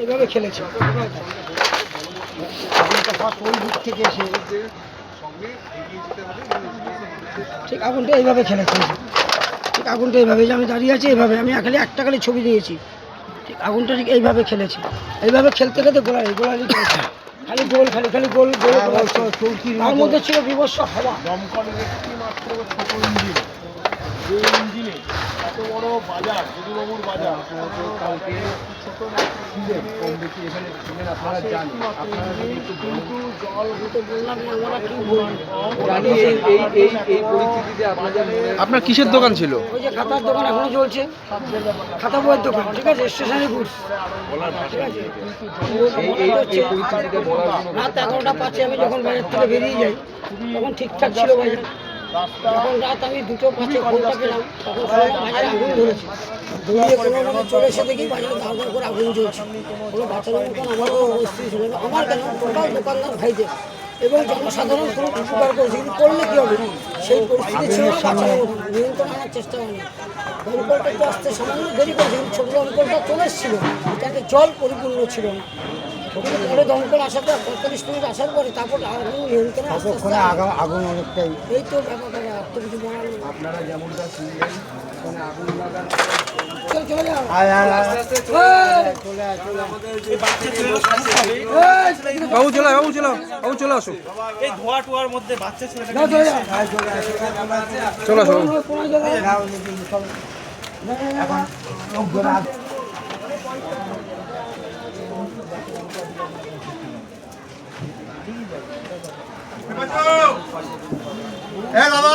এইভাবে খেলেছে। ঠিক আগুনটা এইভাবে খেলেছে। ঠিক আগুনটা এইভাবে, যে আমি দাঁড়িয়ে আছি এইভাবে, আমি খালি একটা খালি ছবি দিয়েছি। ঠিক আগুনটা ঠিক এইভাবে খেলেছে। এইভাবে খেলতে খেলতে গোলালি গোলালি করেছে খালি গোল, খালি খালি গোল গোল তার মধ্যে ছিল বিভৎস হাওয়া। দমকলের একটি মাত্র ছোট ইঞ্জিন। ইঞ্জিনে বড় বাজার যদুবাবুর বাজার। কালকে ছোট ছিলেন কম বেশি এখানে ছিলেন আপনারা জানেন আপনারা যদি একটু কিন্তু জল আমি বললাম আমরা কি জানি এই এই এই এই পরিস্থিতিতে আপনাদের আপনার কিসের দোকান ছিল? ওই যে খাতার দোকান এখনও চলছে। খাতা বইয়ের দোকান ঠিক আছে? Stationery goods. রাত এগারোটা পাঁচে আমি যখন বাজার থেকে বেরিয়ে যাই তখন ঠিকঠাক ছিল বাজার। যখন রাত আমি দুটো পাঁচে ফোনটা পেলাম তখন শুনলাম বাজারে আগুন ধরেছে। দৌড়িয়ে কোনো রকমে চলে এসে দেখি বাজারে করে আগুন জ্বলছে। কোনো বাচ্চাদের মতন আমারও অবস্থিতি ছিল আমার কেন? টোটাল দোকানদার ভাইদের এবং জনসাধারণ কোনো উপকার করেছে কিন্তু করলে কী হবে? সেই পরিস্থিতি ছিল না বাচ্চাদের মতন। নিয়ন্ত্রণ আনার চেষ্টা হয়নি। দমকলটা একটু আসতে সামান্য দেরি করেছে ছোটো দমকলটা চলে এসেছিল। যাতে জল পরিপূর্ণ ছিল না। পরে দমকল আসার পর পঁয়তাল্লিশ মিনিট আসার পরে তারপর আস্তে আগুন অনেকটাই। এই তো ব্যাপার তো কিছু বলার আপনারা যেমনটা শুনলেন ওখানে আগুন লাগার চলে বাবু চলো বাবু চলো বাবু চলে আসো। এই ধোয়া টোয়ার মধ্যে বাচ্চা ছেলেটাকে চলে আসো বাবু। কোনো জায়গায় এ বাবা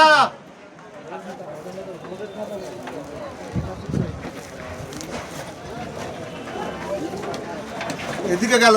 এদিকে গেল।